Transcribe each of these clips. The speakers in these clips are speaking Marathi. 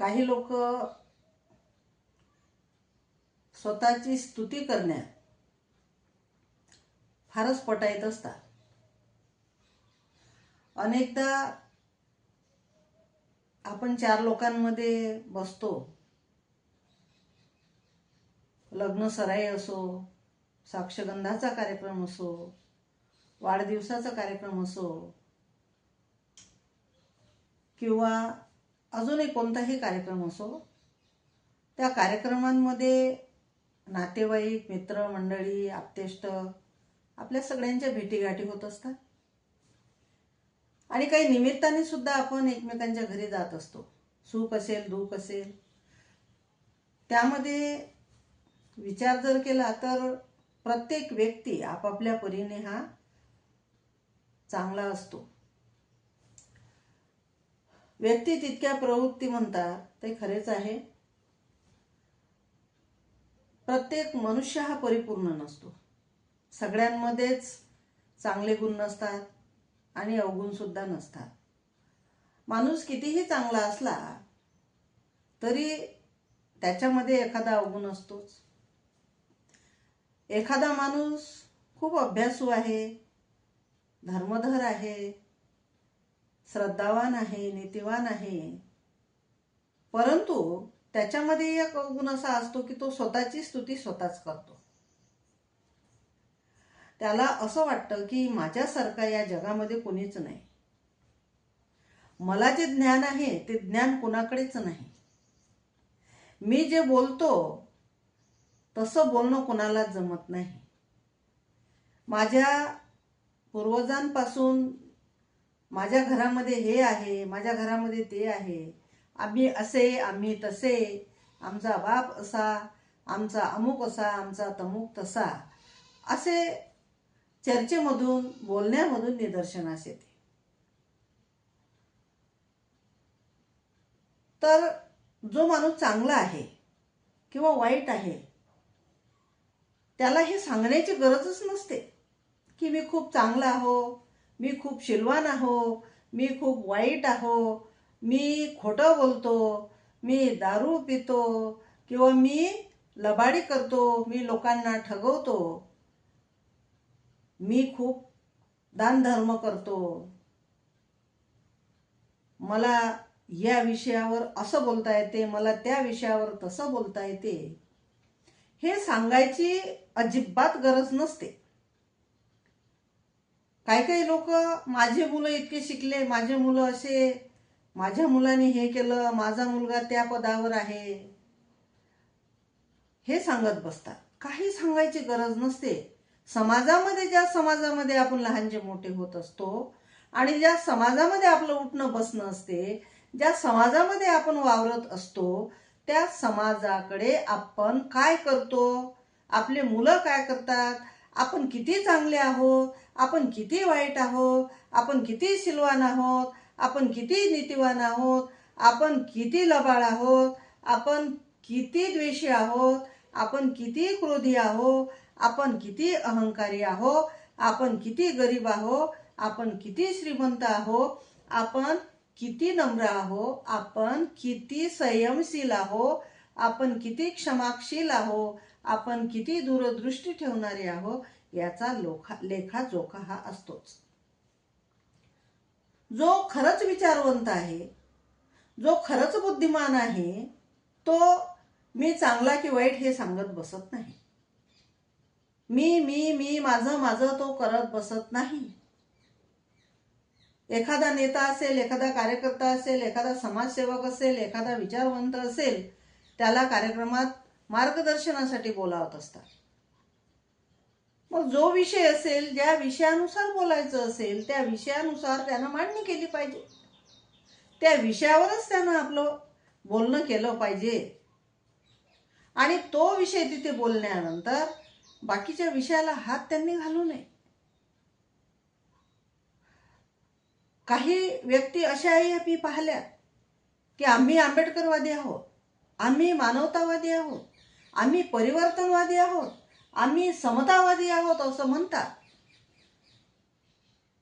काही लोक स्वतःची स्तुती करण्यात फारच पटाईत असतात. अनेकदा आपण चार लोकांमध्ये बसतो. लग्न सराई असो साक्षगंधाचा कार्यक्रम असो वाढदिवसाचा कार्यक्रम असो किंवा अजूनही कोणताही कार्यक्रम असो त्या कार्यक्रमांमध्ये नातेवाईक मित्रमंडळी आप्तेष्ट आपल्या सगळ्यांच्या भेटीगाठी होत असतात. आणि काही निमित्ताने सुद्धा आपण एकमेकांच्या घरी जात असतो. सुख असेल दुःख असेल. त्यामध्ये विचार जर केला तर प्रत्येक व्यक्ती आपापल्या परीने हा चांगला असतो. व्यक्ती तितक्या प्रवृत्ती म्हणतात ते खरेच आहे. प्रत्येक मनुष्य हा परिपूर्ण नसतो. सगळ्यांमध्येच चांगले गुण नसतात आणि अवगुण सुद्धा नसतात. माणूस कितीही चांगला असला तरी त्याच्यामध्ये एखादा अवगुण असतोच. एखादा माणूस खूप अभ्यासू आहे धर्मधर आहे श्रद्धावान आहे नीतिवान आहे. परंतु त्याच्यामध्ये एक गुण असा असतो की तो स्वतःची स्तुती स्वतःच करतो. त्याला असं वाटतं की माझ्यासारखा या जगामध्ये कोणीच नाही. मला जे ज्ञान आहे ते ज्ञान कोणाकडेच नाही. मी जे बोलतो तसं बोलणं कोणालाच जमत नाही. माझ्या पूर्वजांपासून माझ्या घरामध्ये हे आहे माझ्या घरामध्ये ते आहे. आम्ही असे आम्ही तसे. आमचा बाप असा आमचा अमुक असा आमचा तमुक तसा. असे चर्चेमधून बोलण्यामधून निदर्शनास येते. तर जो माणूस चांगला आहे किंवा वाईट आहे त्याला हे सांगण्याची गरजच नसते की मी खूप चांगला आहो मी खूप शिलवान आहो मी खूप वाईट आहो मी खोटं बोलतो मी दारू पितो किंवा मी लबाडी करतो मी लोकांना ठगवतो. मी खूप दानधर्म करतो. मला या विषयावर असं बोलता येते मला त्या विषयावर तसं बोलता येते. हे सांगायची अजिबात गरज नसते. काही काही लोक माझे मुलं इतके शिकले माझे मुलं असे माझ्या मुलाने हे केलं माझा मुलगा त्या पदावर आहे. हे सांगत बसतात. काही सांगायची गरज नसते. समाजामध्ये ज्या समाजामध्ये आपण लहानचे मोठे होत असतो आणि ज्या समाजामध्ये आपलं उठणं बसणं असते ज्या समाजामध्ये आपण वावरत असतो त्या समाजाकडे आपण काय करतो? आपले मुलं काय करतात? आपण किती चांगले आहोत आपण किती वाईट आहोत आपण किती सिलवान आहोत आपण किती नीतिवान आहोत आपण किती लबाळ आहोत आपण किती द्वेषी आहोत आपण किती क्रोधी आहोत आपण किती अहंकारी आहो आपण किती गरीब आहो आपण किती श्रीमंत आहो आपण किती नम्र आहो आपण किती संयमशील आहो आपण किती क्षमाशील आहो आपण किती दूरदृष्टी ठेवणारे आहो याचा लोखा लेखाजोखा हा असतोच. जो खरंच विचारवंत आहे जो खरंच बुद्धिमान आहे तो मी चांगला की वाईट हे सांगत बसत नाही. मी मी मी माझं माझं तो करत बसत नाही. एखादा नेता असेल एखादा कार्यकर्ता असेल एखादा समाजसेवक असेल एखादा विचारवंत असेल त्याला कार्यक्रमात मार्गदर्शनासाठी बोलावत असतात. मग जो विषय असेल ज्या विषयानुसार बोलायचं असेल त्या विषयानुसार त्यांना मांडणी केली पाहिजे. त्या विषयावरच त्यानं आपलं बोलणं केलं पाहिजे. आणि तो विषय तिथे बोलण्यानंतर बाकीच्या विषयाला हात त्यांनी घालू नये. काही व्यक्ती अशाही मी पाहिल्या की आम्ही आंबेडकरवादी आहोत आम्ही मानवतावादी आहोत. आम्ही परिवर्तनवादी आहोत. आम्ही समतावादी आहोत असं म्हणतात.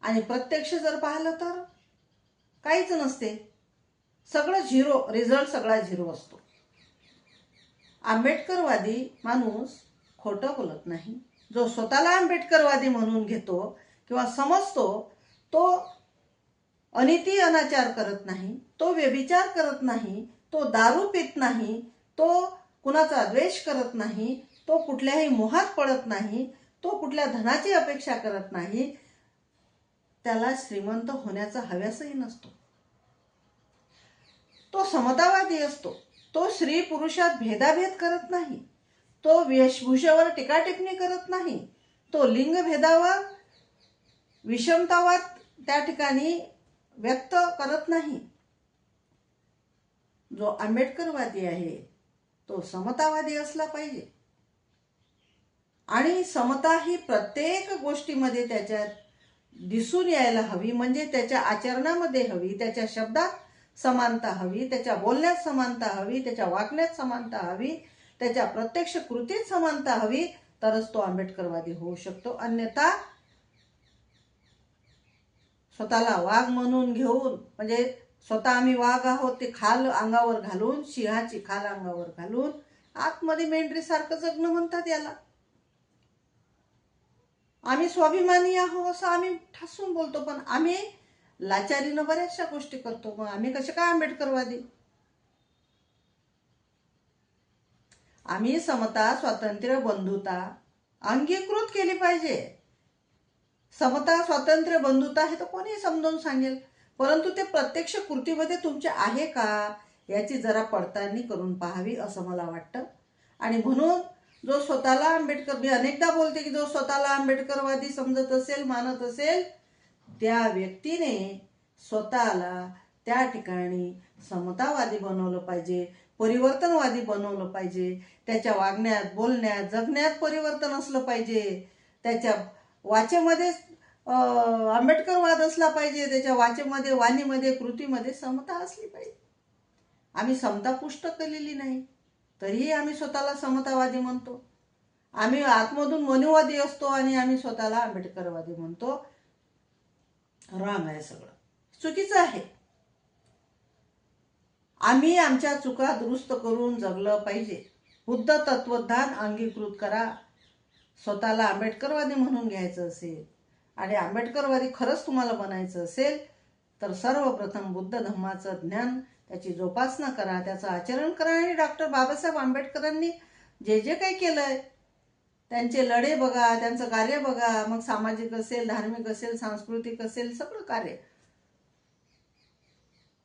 आणि प्रत्यक्ष जर पाहिलं तर काहीच नसते. सगळं झिरो रिझल्ट सगळा झिरो असतो. आंबेडकरवादी माणूस खोटं बोलत नाही. जो स्वतःला आंबेडकरवादी म्हणून घेतो किंवा समजतो तो अनिती अनाचार करत नाही तो व्यभिचार करत नाही तो दारू पित नाही तो कुणाचा द्वेष करत नाही तो कुठल्याही मोहात पडत नाही तो कुठल्या धनाची अपेक्षा करत नाही त्याला श्रीमंत होण्याचा हव्यासही नसतो. तो समतावादी असतो. तो स्त्री पुरुषात भेदाभेद करत नाही. तो वेशभूषेवर टीकाटिपणी करत नाही. तो लिंगभेदावर विषमतावाद त्या ठिकाणी व्यक्त करत नाही. जो आंबेडकरवादी आहे तो समतावादी असला पाहिजे. आणि समता ही प्रत्येक गोष्टीमध्ये त्याच्यात दिसून यायला हवी म्हणजे त्याच्या आचरणामध्ये हवी त्याच्या शब्दात समानता हवी त्याच्या बोलण्यात समानता हवी त्याच्या वागण्यात समानता हवी त्याच्या प्रत्यक्ष कृतीत समानता हवी तरच तो आंबेडकरवादी होऊ शकतो. अन्यथा स्वतःला वाघ म्हणून घेऊन म्हणजे स्वतः आम्ही वाघ आहोत ते खाल अंगावर घालून सिंहाची खाल अंगावर घालून आतमध्ये मेंढरीसारखं जगणं म्हणतात याला. आम्ही स्वाभिमानी आहो असं आम्ही ठासून बोलतो पण आम्ही लाचारीनं बऱ्याचशा गोष्टी करतो. मग आम्ही कसे काय आंबेडकरवादी? आम्ही समता स्वातंत्र्य बंधुता अंगीकृत केली पाहिजे. समता स्वातंत्र्य बंधुता हे तर कोणी समजावून सांगेल. परंतु ते प्रत्यक्ष कृतीमध्ये तुमचे आहे का? याची जरा पडताळणी करून पाहावी असं मला वाटतं. आणि म्हणून जो स्वतःला आंबेडकर मी अनेकदा बोलते की जो स्वतःला आंबेडकरवादी समजत असेल मानत असेल त्या व्यक्तीने स्वतःला त्या ठिकाणी समतावादी बनवलं पाहिजे परिवर्तनवादी बनवलं पाहिजे त्याच्या वागण्यात बोलण्यात जगण्यात परिवर्तन असलं पाहिजे त्याच्या वाचेमध्येच आंबेडकरवाद असला पाहिजे त्याच्या वाचेमध्ये वाणीमध्ये कृतीमध्ये समता असली पाहिजे. आम्ही समता पुष्ट केलेली नाही तरीही आम्ही स्वतःला समतावादी म्हणतो. आम्ही आतमधून मनुवादी असतो आणि आम्ही स्वतःला आंबेडकरवादी म्हणतो. रांग आहे सगळं. चुकीचं आहे. आम्ही आमच्या चुका दुरुस्त करून जगलं पाहिजे. बुद्ध तत्वज्ञान अंगीकृत करा. स्वतःला आंबेडकरवादी म्हणून घ्यायचं असेल आणि आंबेडकरवारी खरंच तुम्हाला बनायचं असेल तर सर्वप्रथम बुद्ध धम्माचं ज्ञान त्याची जोपासना करा त्याचं आचरण करा. आणि डॉक्टर बाबासाहेब आंबेडकरांनी जे जे काही केलंय त्यांचे लढे बघा त्यांचं कार्य बघा मग सामाजिक असेल धार्मिक असेल सांस्कृतिक असेल सगळं कार्य.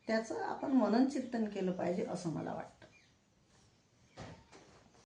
त्याचं आपण मनन चिंतन केलं पाहिजे असं मला वाटतं.